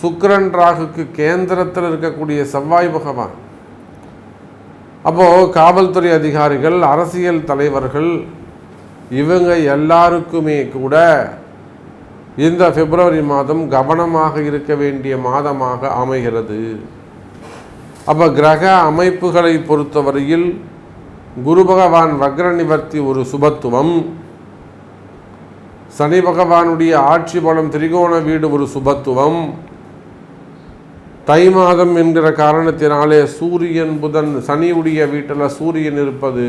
சுக்கரன் ராகுக்கு கேந்திரத்தில் இருக்கக்கூடிய செவ்வாய் பகவான். அப்போது காவல்துறை அதிகாரிகள் அரசியல் தலைவர்கள் இவங்க எல்லாருக்குமே கூட இந்த பிப்ரவரி மாதம் கவனமாக இருக்க வேண்டிய மாதமாக அமைகிறது. அப்போ கிரக அமைப்புகளை பொறுத்தவரையில் குரு பகவான் வக்ர நிவர்த்தி ஒரு சுபத்துவம். சனி பகவானுடைய ஆட்சி பலம் திரிகோண வீடு ஒரு சுபத்துவம். தை மாதம் என்கிற காரணத்தினாலே சூரியன் புதன் சனியுடைய வீட்டில் சூரியன் இருப்பது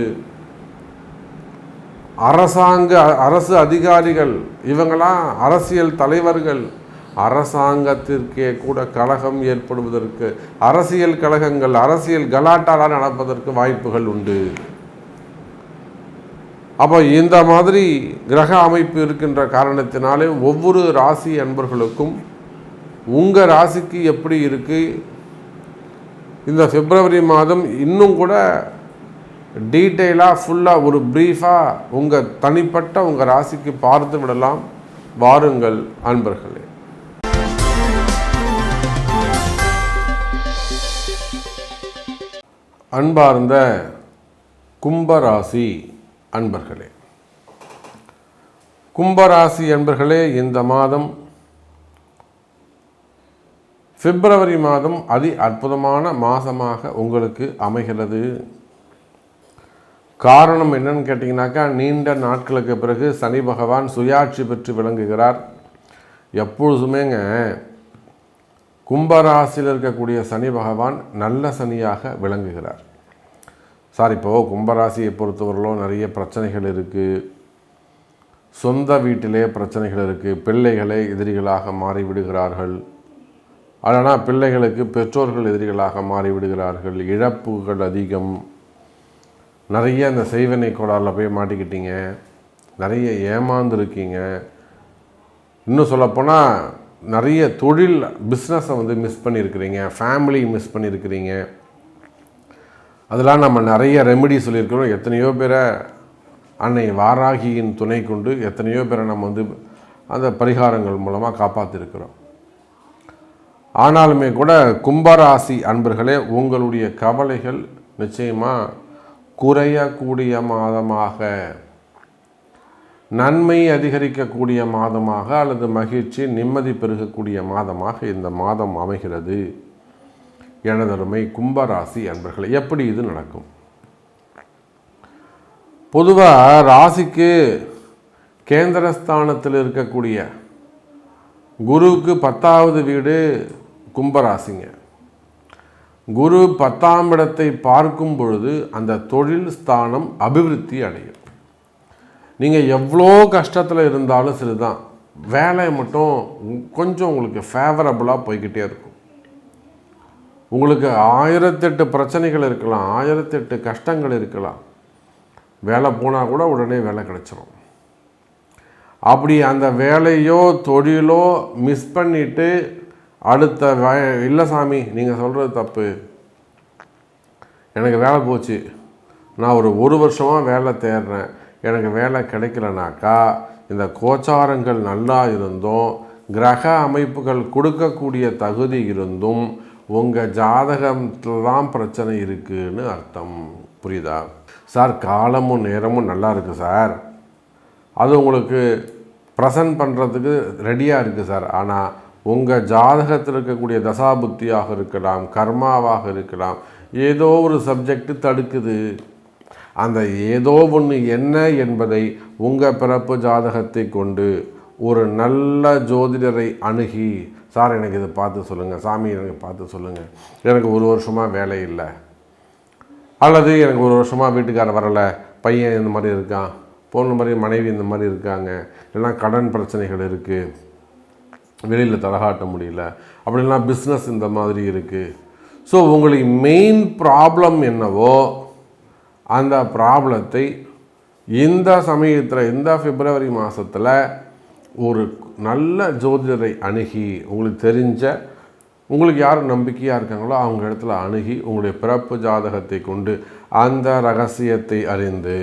அரசாங்க அரசு அதிகாரிகள் இவங்களாம் அரசியல் தலைவர்கள் அரசாங்கத்திற்கே கூட கழகம் ஏற்படுவதற்கு அரசியல் கழகங்கள் அரசியல் கலாட்டாலாம் நடப்பதற்கு வாய்ப்புகள் உண்டு. அப்போ இந்த மாதிரி கிரக அமைப்பு இருக்கின்ற காரணத்தினாலே ஒவ்வொரு ராசி அன்பர்களுக்கும் உங்கள் ராசிக்கு எப்படி இருக்குது இந்த பிப்ரவரி மாதம் இன்னும் கூட டீட்டெயிலாக ஃபுல்லாக ஒரு ப்ரீஃபாக உங்கள் தனிப்பட்ட உங்கள் ராசிக்கு பார்த்து விடலாம். வாருங்கள் அன்பர்களே. அன்பார்ந்த கும்பராசி அன்பர்களே. கும்பராசி அன்பர்களே இந்த மாதம் பிப்ரவரி மாதம் அதி அற்புதமான மாதமாக உங்களுக்கு அமைகிறது. காரணம் என்னன்னு கேட்டிங்கனாக்கா நீண்ட நாட்களுக்கு பிறகு சனி பகவான் சுயாட்சி பெற்று விளங்குகிறார். எப்பொழுதுமேங்க கும்பராசியில் இருக்கக்கூடிய சனி பகவான் நல்ல சனியாக விளங்குகிறார். சார் இப்போது கும்பராசியை பொறுத்தவரையிலும் நிறைய பிரச்சனைகள் இருக்குது சொந்த வீட்டிலே பிரச்சனைகள் இருக்குது பிள்ளைகளை எதிரிகளாக மாறிவிடுகிறார்கள். ஆனால் பிள்ளைகளுக்கு பெற்றோர்கள் எதிரிகளாக மாறிவிடுகிறார்கள். இழப்புகள் அதிகம். நிறைய அந்த செய்வனை கோளாறில் போய் மாட்டிக்கிட்டீங்க. நிறைய ஏமாந்துருக்கீங்க. இன்னும் சொல்லப்போனால் நிறைய தொழில் பிஸ்னஸை வந்து மிஸ் பண்ணியிருக்கிறீங்க ஃபேமிலி மிஸ் பண்ணியிருக்கிறீங்க அதெல்லாம் நம்ம நிறைய ரெமெடி சொல்லியிருக்கிறோம். எத்தனையோ பேரை அன்னை வாராகியின் துணை கொண்டு எத்தனையோ பேரை நம்ம வந்து அந்த பரிகாரங்கள் மூலமாக காப்பாற்றிருக்கிறோம் ஆனாலுமே கூட கும்பராசி அன்பர்களே உங்களுடைய கவலைகள் நிச்சயமாக குறையக்கூடிய மாதமாக நன்மை அதிகரிக்கக்கூடிய மாதமாக அல்லது மகிழ்ச்சி நிம்மதி பெருகக்கூடிய மாதமாக இந்த மாதம் அமைகிறது. எனதருமை கும்பராசி அன்பர்களே எப்படி இது நடக்கும்? பொதுவாக ராசிக்கு கேந்திரஸ்தானத்தில் இருக்கக்கூடிய குருவுக்கு பத்தாவது வீடு கும்பராசிங்க. குரு பத்தாம் இடத்தை பார்க்கும் பொழுது அந்த தொழில் ஸ்தானம் அபிவிருத்தி அடையும். நீங்கள் எவ்வளோ கஷ்டத்தில் இருந்தாலும் சரிதான் வேலை மட்டும் கொஞ்சம் உங்களுக்கு ஃபேவரபுளாக போய்கிட்டே இருக்கும். உங்களுக்கு ஆயிரத்தெட்டு பிரச்சனைகள் இருக்கலாம் ஆயிரத்தெட்டு கஷ்டங்கள் இருக்கலாம். வேலை போனால் கூட உடனே வேலை கிடச்சிரும். அப்படி அந்த வேலையோ தொழிலோ மிஸ் பண்ணிவிட்டு அடுத்த வே இல்லை சாமி நீங்கள் சொல்கிறது தப்பு. எனக்கு வேலை போச்சு. நான் ஒரு ஒரு வருஷமாக வேலை தேடுறேன். எனக்கு வேலை கிடைக்கலனாக்கா இந்த கோச்சாரங்கள் நல்லா இருந்தும் கிரக அமைப்புகள் கொடுக்கக்கூடிய தகுதி இருந்தும் உங்கள் ஜாதகத்தில் தான் பிரச்சனை இருக்குன்னு அர்த்தம். புரியுதா? சார் காலமும் நேரமும் நல்லா இருக்குது சார். அது உங்களுக்கு ப்ரெசன்ட் பண்ணுறதுக்கு ரெடியாக இருக்குது சார் ஆனால் உங்கள் ஜாதகத்தில் இருக்கக்கூடிய தசாபுத்தியாக இருக்கலாம் கர்மாவாக இருக்கலாம் ஏதோ ஒரு சப்ஜெக்ட் தடுக்குது. அந்த ஏதோ ஒன்று என்ன என்பதை உங்கள் பிறப்பு ஜாதகத்தை கொண்டு ஒரு நல்ல ஜோதிடரை அணுகி சார் எனக்கு இதை பார்த்து சொல்லுங்கள் சாமி எனக்கு பார்த்து சொல்லுங்கள் எனக்கு ஒரு வருஷமாக வேலை இல்லை. அல்லது எனக்கு ஒரு வருஷமாக வீட்டுக்கார வரலை பையன் இந்த மாதிரி இருக்கான். போன மாதிரி மனைவி இந்த மாதிரி இருக்காங்க. இல்லைன்னா கடன் பிரச்சனைகள் இருக்குது வெளியில் தலகாட்ட முடியல. அப்படின்னா பிஸ்னஸ் இந்த மாதிரி இருக்குது ஸோ உங்களுக்கு மெயின் ப்ராப்ளம் என்னவோ அந்த ப்ராப்ளத்தை இந்த சமயத்தில் இந்த பிப்ரவரி மாதத்தில் ஒரு நல்ல ஜோதிடரை அணுகி உங்களுக்கு தெரிஞ்ச உங்களுக்கு யார் நம்பிக்கையாக இருக்காங்களோ அவங்க இடத்துல அணுகி உங்களுடைய பிறப்பு ஜாதகத்தை கொண்டு அந்த ரகசியத்தை அறிந்து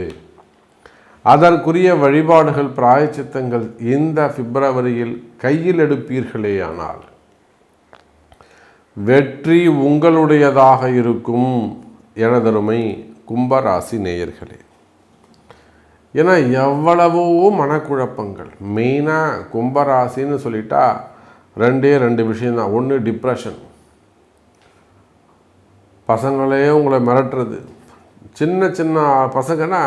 அதற்குரிய வழிபாடுகள் பிராயச்சித்தங்கள் இந்த பிப்ரவரியில் கையில் எடுப்பீர்களேயானால் வெற்றி உங்களுடையதாக இருக்கும் எனதருமை கும்பராசி நேயர்களே. ஏன்னா எவ்வளவோ மனக்குழப்பங்கள். மெயினாக கும்பராசின்னு சொல்லிட்டா ரெண்டே ரெண்டு விஷயந்தான். ஒன்று டிப்ரெஷன் பசங்களே உங்களை மிரட்டுறது. சின்ன சின்ன பசங்கன்னா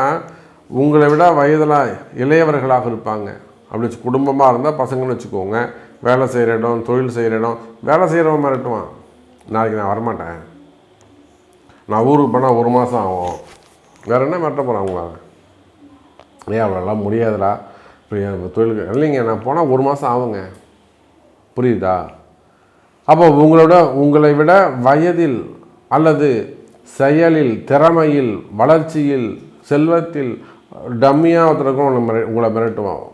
உங்களை விட வயதில் இளையவர்களாக இருப்பாங்க. அப்படி வச்சு குடும்பமாக இருந்தால் பசங்கன்னு வச்சுக்கோங்க. வேலை செய்கிற இடம் தொழில் செய்கிற இடம் வேலை செய்கிறவன் மிரட்டுவான். நாளைக்கு நான் வரமாட்டேன். நான் ஊருக்கு போனால் ஒரு மாதம் ஆகும். வேறு என்ன மிரட்ட போகிறேன் அவங்கள ஏன் அவ்வளோலாம் முடியாதுடா. இப்போ என் தொழிலுக்கு இல்லைங்க நான் போனால் ஒரு மாதம் ஆகுங்க. புரியுதா? அப்போ உங்களோட உங்களை விட வயதில் அல்லது செயலில் திறமையில் வளர்ச்சியில் செல்வத்தில் டம்மியாக ஒருத்தருக்கும் உங்களை மிர உங்களை மிரட்டுவான்.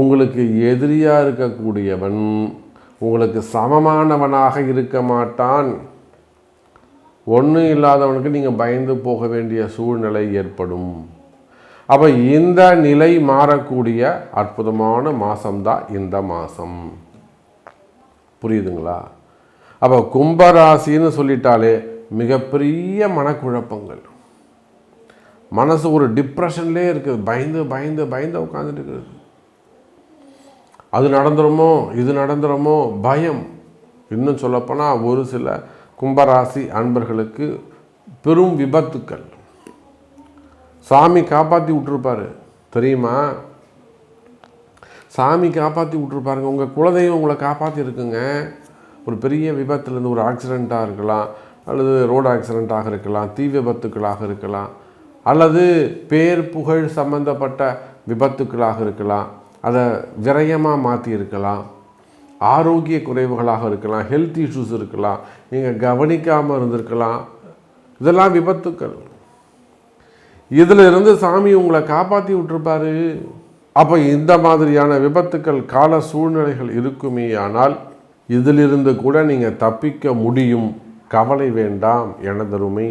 உங்களுக்கு எதிரியாக இருக்கக்கூடியவன் உங்களுக்கு சமமானவனாக இருக்க மாட்டான். ஒன்றும் இல்லாதவனுக்கு நீங்கள் பயந்து போக வேண்டிய சூழ்நிலை ஏற்படும். அப்போ இந்த நிலை மாறக்கூடிய அற்புதமான மாதம்தான் இந்த மாதம் புரியுதுங்களா? அப்போ கும்பராசின்னு சொல்லிட்டாலே மிகப்பெரிய மனக்குழப்பங்கள். மனசு ஒரு டிப்ரெஷன்லேயே இருக்குது. பயந்து பயந்து பயந்து உட்காந்துட்டு இருக்குது. அது நடந்துருமோ இது நடந்துருமோ பயம். இன்னும் சொல்லப்போனால் ஒரு சில கும்பராசி அன்பர்களுக்கு பெரும் விபத்துக்கள். சாமி காப்பாற்றி விட்டுருப்பாரு. தெரியுமா? சாமி காப்பாற்றி விட்டுருப்பாருங்க. உங்கள் குலதெய்வம் உங்களை காப்பாற்றி இருக்குங்க. ஒரு பெரிய விபத்துலேருந்து ஒரு ஆக்சிடெண்ட்டாக இருக்கலாம் அல்லது ரோடு ஆக்சிடெண்ட்டாக இருக்கலாம் தீ விபத்துக்களாக இருக்கலாம். அல்லது பேர் புகழ் சம்பந்தப்பட்ட விபத்துக்களாக இருக்கலாம் அதை விரயமாக மாற்றியிருக்கலாம் ஆரோக்கிய குறைவுகளாக இருக்கலாம் ஹெல்த் இஷ்யூஸ் இருக்கலாம் நீங்கள் கவனிக்காமல் இருந்திருக்கலாம். இதெல்லாம் விபத்துக்கள். இதில் இருந்து சாமி உங்களை காப்பாற்றி விட்டுருப்பாரு. அப்போ இந்த மாதிரியான விபத்துக்கள் கால சூழ்நிலைகள் இருக்குமே ஆனால் இதிலிருந்து கூட நீங்கள் தப்பிக்க முடியும். கவலை வேண்டாம் எனதருமை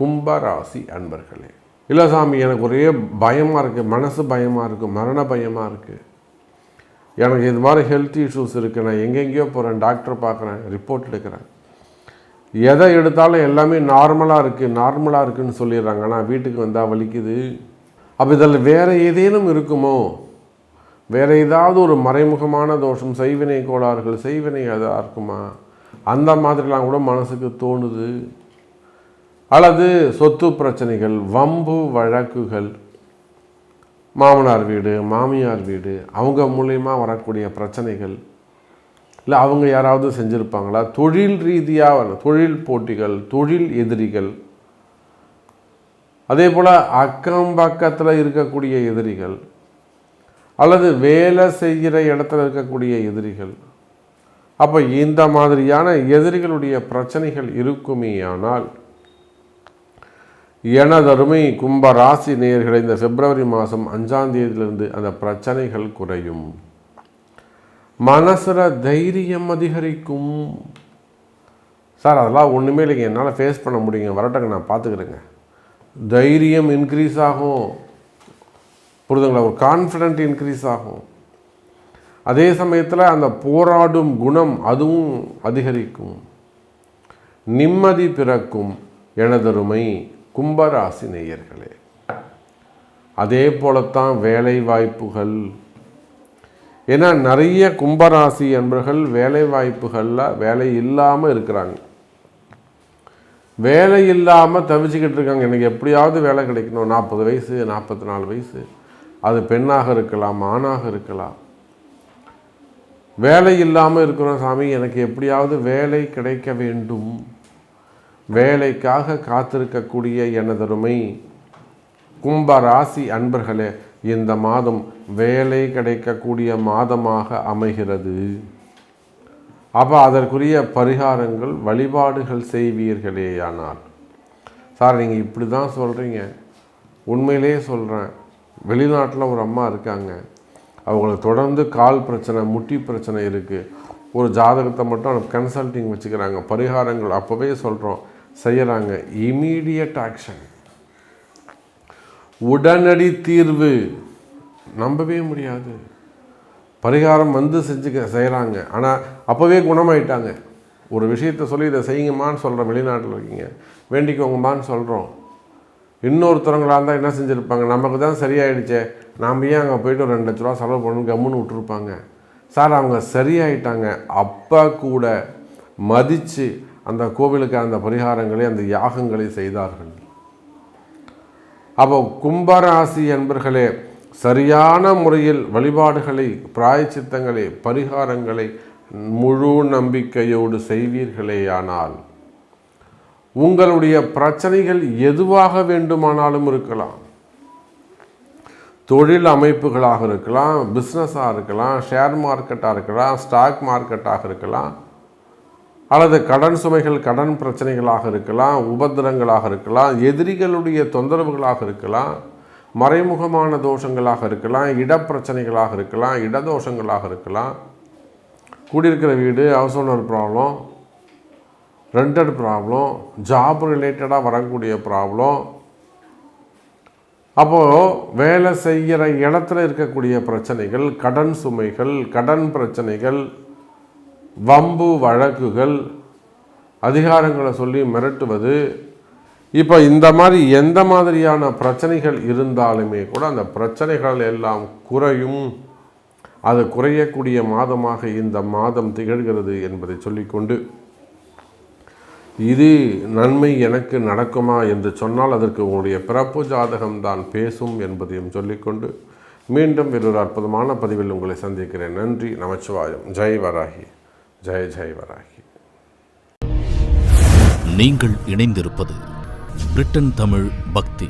கும்பராசி அன்பர்களே. இல்லை சாமி எனக்கு ஒரே பயமாக இருக்குது மனசு பயமாக இருக்குது மரண பயமாக இருக்குது எனக்கு இது மாதிரி ஹெல்த் இஷ்யூஸ் இருக்குது நான் எங்கெங்கேயோ போகிறேன் டாக்டர் பார்க்குறேன். ரிப்போர்ட் எடுக்கிறேன். எதை எடுத்தாலும் எல்லாமே நார்மலாக இருக்குது நார்மலாக இருக்குதுன்னு சொல்லிடுறாங்க. ஆனால் வீட்டுக்கு வந்தால் வலிக்குது. அப்போ இதில் வேறு ஏதேனும் இருக்குமோ? வேறு ஏதாவது ஒரு மறைமுகமான தோஷம் செய்வினை கோளாறுகள் செய்வினை எதாக இருக்குமா? அந்த மாதிரிலாம் கூட மனசுக்கு தோணுது. அல்லது சொத்து பிரச்சனைகள் வம்பு வழக்குகள் மாமனார் வீடு மாமியார் வீடு அவங்க மூலயமா வரக்கூடிய பிரச்சனைகள் இல்லை அவங்க யாராவது செஞ்சுருப்பாங்களா? தொழில் ரீதியாக தொழில் போட்டிகள் தொழில் எதிரிகள். அதே போல் அக்கம் பக்கத்தில் இருக்கக்கூடிய எதிரிகள் அல்லது வேலை செய்கிற இடத்துல இருக்கக்கூடிய எதிரிகள். அப்போ இந்த மாதிரியான எதிரிகளுடைய பிரச்சனைகள் இருக்குமே ஆனால் எனதருமை கும்ப ராசி நேயர்களை இந்த பிப்ரவரி மாதம் அஞ்சாம் தேதியிலிருந்து அந்த பிரச்சனைகள் குறையும். மனசில் தைரியம் அதிகரிக்கும். சார் அதெல்லாம் ஒன்றுமே இல்லைங்க. என்னால் ஃபேஸ் பண்ண முடியுங்க. வரட்டங்க நான் பார்த்துக்கிறேங்க தைரியம் இன்க்ரீஸ் ஆகும். புரிதுங்களா? ஒரு கான்ஃபிடென்ட் இன்க்ரீஸ் ஆகும். அதே சமயத்தில் அந்த போராடும் குணம் அதுவும் அதிகரிக்கும். நிம்மதி பிறக்கும். எனதருமை கும்பராசி நேயர்களே அதே போலத்தான் வேலை வாய்ப்புகள் ஏன்னா நிறைய கும்பராசி என்பர்கள் வேலை வாய்ப்புகளில் வேலை இல்லாமல் இருக்கிறாங்க. வேலை இல்லாமல் தவிச்சுக்கிட்டு இருக்காங்க. எனக்கு எப்படியாவது வேலை கிடைக்கணும். நாற்பது வயசு நாற்பத்தி நாலு வயசு. அது பெண்ணாக இருக்கலாம் ஆணாக இருக்கலாம். வேலை இல்லாமல் இருக்கிறோம் சாமி. எனக்கு எப்படியாவது வேலை கிடைக்க வேண்டும். வேலைக்காக காத்திருக்கக்கூடிய எனதருமை கும்ப ராசி அன்பர்களே இந்த மாதம் வேலை கிடைக்கக்கூடிய மாதமாக அமைகிறது. அப்போ அதற்குரிய பரிகாரங்கள் வழிபாடுகள் செய்வீர்களேயானால் சார் நீங்கள் இப்படி தான் சொல்கிறீங்க உண்மையிலே சொல்கிறேன் வெளிநாட்டில் ஒரு அம்மா இருக்காங்க. அவங்களுக்கு தொடர்ந்து கால் பிரச்சனை முட்டி பிரச்சனை இருக்குது ஒரு ஜாதகத்தை மட்டும் கன்சல்டிங் வச்சுக்கிறாங்க. பரிகாரங்கள் அப்போவே சொல்கிறோம் செய்கிறாங்க இமீடியட் ஆக்ஷன் உடனடி தீர்வு. நம்பவே முடியாது. பரிகாரம் வந்து செஞ்சுக்க செய்கிறாங்க ஆனால் அப்போவே குணமாயிட்டாங்க. ஒரு விஷயத்த சொல்லி இதை செய்யுங்கம்மான்னு சொல்கிறோம் வெளிநாட்டில் இருக்கீங்க. வேண்டிக்கோங்கம்மான்னு சொல்கிறோம் இன்னொருத்தரங்களாக இருந்தால் என்ன செஞ்சுருப்பாங்க? நமக்கு தான் சரியாயிடுச்சே. நாம் ஏன் அங்கே போயிட்டு ஒரு ரெண்டு லட்ச ரூபா செலவு பண்ணணும் கம்முன்னு விட்டுருப்பாங்க? சார் அவங்க சரியாயிட்டாங்க. அப்போ கூட மதித்து அந்த கோவிலுக்கு அந்த பரிகாரங்களை அந்த யாகங்களை செய்தார்கள். அப்போ கும்பராசி என்பர்களே சரியான முறையில் வழிபாடுகளை பிராயச்சித்தங்களை பரிகாரங்களை முழு நம்பிக்கையோடு செய்வீர்களேயானால் உங்களுடைய பிரச்சனைகள் எதுவாக வேண்டுமானாலும் இருக்கலாம். தொழில் அமைப்புகளாக இருக்கலாம் பிஸ்னஸாக இருக்கலாம் ஷேர் மார்க்கெட்டாக இருக்கலாம் ஸ்டாக் மார்க்கெட்டாக இருக்கலாம். அல்லது கடன் சுமைகள் கடன் பிரச்சனைகளாக இருக்கலாம் உபத்திரங்களாக இருக்கலாம் எதிரிகளுடைய தொந்தரவுகளாக இருக்கலாம் மறைமுகமான தோஷங்களாக இருக்கலாம் இடப்பிரச்சனைகளாக இருக்கலாம் இடதோஷங்களாக இருக்கலாம். கூடியிருக்கிற வீடு house owner problem rented problem job ரிலேட்டடாக வரக்கூடிய ப்ராப்ளம் அப்போது வேலை செய்கிற இடத்துல இருக்கக்கூடிய பிரச்சனைகள் கடன் சுமைகள் கடன் பிரச்சனைகள் வம்பு வழக்குகள் அதிகாரங்களை சொல்லி மிரட்டுவது. இப்போ இந்த மாதிரி எந்த மாதிரியான பிரச்சனைகள் இருந்தாலுமே கூட அந்த பிரச்சனைகள் எல்லாம் குறையும். அது குறையக்கூடிய மாதமாக இந்த மாதம் திகழ்கிறது என்பதை சொல்லிக்கொண்டு இது நன்மை எனக்கு நடக்குமா? என்று சொன்னால் அதற்கு உங்களுடைய பிறப்பு ஜாதகம்தான் பேசும் என்பதையும் சொல்லிக்கொண்டு மீண்டும் வேறொரு அற்புதமான பதிவில் உங்களை சந்திக்கிறேன். நன்றி நமச்சிவாயம். ஜெய் வராகி. ஜெய ஜெய் வராகி நீங்கள் இணைந்திருப்பது பிரிட்டன் தமிழ் பக்தி.